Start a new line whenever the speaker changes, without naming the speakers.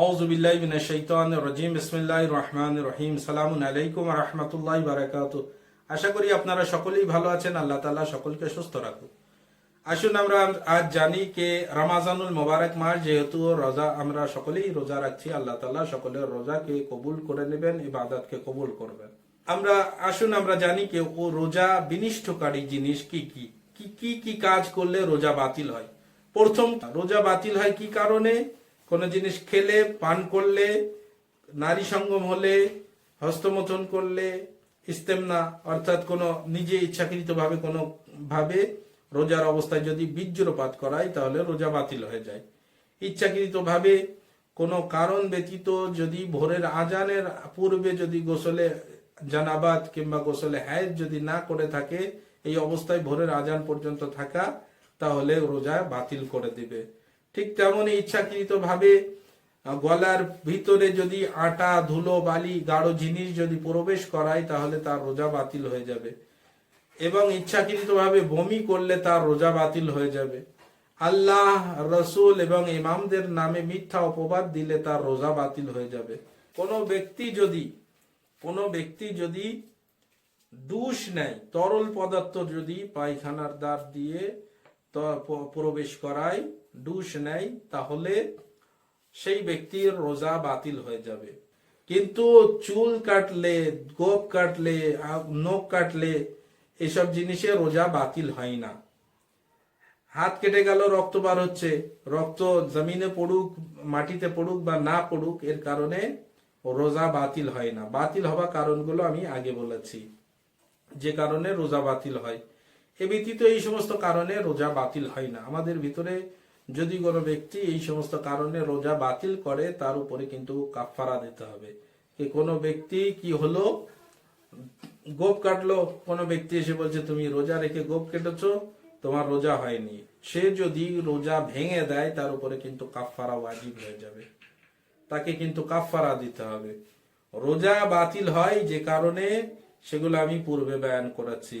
আউযু বিল্লাহি মিনাশ শাইতানির রাজিম বিসমিল্লাহির রহমানির রহিম সালামুন আলাইকুম রাহমাতুল্লাহি ওয়া বারাকাতুহু আশা করি আপনারা সকলেই ভালো আছেন। আল্লাহ তাআলা সকলকে সুস্থ রাখুন আসুন আমরা আজ জানি যে রমাজানুল মোবারক মাস যেহেতু রোজা আমরা সকলেই রোজা রাখছি। আল্লাহ তাআলা সকলের রোজাকে কবুল করে নেবেন, ইবাদতকে কবুল করবেন। আমরা আসুন আমরা জানি যে ও রোজা বিনিষ্টকারী জিনিস কি কি? কি কি কি কাজ করলে রোজা বাতিল হয়? প্রথম, রোজা বাতিল হয় কি কারণে? কোনো জিনিস খেলে, পান করলে, নারী সঙ্গম হলে হস্তমথন করলে, ইস্তেমনা, অর্থাৎ কোনো নিজে ইচ্ছাকৃতভাবে কোনো ভাবে রোজার অবস্থায় যদি বীর্যপাত করায়, তাহলে রোজা বাতিল হয়ে যায়। ইচ্ছাকৃতভাবে কোনো কারণ ব্যতীত যদি ভোরের আজানের পূর্বে যদি গোসলে জানাবাত কিংবা গোসলে হ্যাজ যদি না করে থাকে, এই অবস্থায় ভোরের আজান পর্যন্ত থাকা, তাহলে রোজা বাতিল করে দিবে। ঠিক তেমনই ইচ্ছাকৃত ভাবে গলার ভিতরে যদি আটা, ধুলো, বালি, গাঢ় জিনিস যদি প্রবেশ করায়, তাহলে তার রোজা বাতিল হয়ে যাবে। এবং ইচ্ছাকৃতভাবে বমি করলে তার রোজা বাতিল হয়ে যাবে। আল্লাহ, রসুল এবং ইমামদের নামে মিথ্যা অপবাদ দিলে তার রোজা বাতিল হয়ে যাবে। কোনো ব্যক্তি যদি, কোনো ব্যক্তি যদি দুষ নেয়, তরল পদার্থ যদি পায়খানার দ্বার দিয়ে প্রবেশ করায় ডুস নেয়, তাহলে সেই ব্যক্তির রোজা বাতিল হয়ে যাবে। কিন্তু চুল কাটলে, গোপ কাটলে নখ কাটলে এসব জিনিসে রোজা বাতিল হয় না। হাত কেটে গেল, রক্ত বার হচ্ছে। রক্ত জমিনে পড়ুক, মাটিতে পড়ুক বা না পড়ুক, এর কারণে রোজা বাতিল হয় না। বাতিল হওয়া কারণগুলো আমি আগে বলেছি। যে কারণে রোজা বাতিল হয়। এ ব্যতীত এই সমস্ত কারণে রোজা বাতিল হয় না। আমাদের ভিতরে যদি কোনো ব্যক্তি এই সমস্ত কারণে রোজা বাতিল করে, তার উপরে কিন্তু কাফারা দিতে হবে। যে কোনো ব্যক্তি কি হলো, গোপ কাটলো, কোনো ব্যক্তি এসে বলছে, তুমি রোজা রেখে গোপ কেটেছ, তোমার রোজা হয়নি। সে যদি রোজা ভেঙে দেয়, তার উপরে কিন্তু কাফারা ওয়াজিব হয়ে যাবে। তাকে কিন্তু কাফারা দিতে হবে। রোজা বাতিল হয় যে কারণে সেগুলো আমি পূর্বে বয়ান করেছি।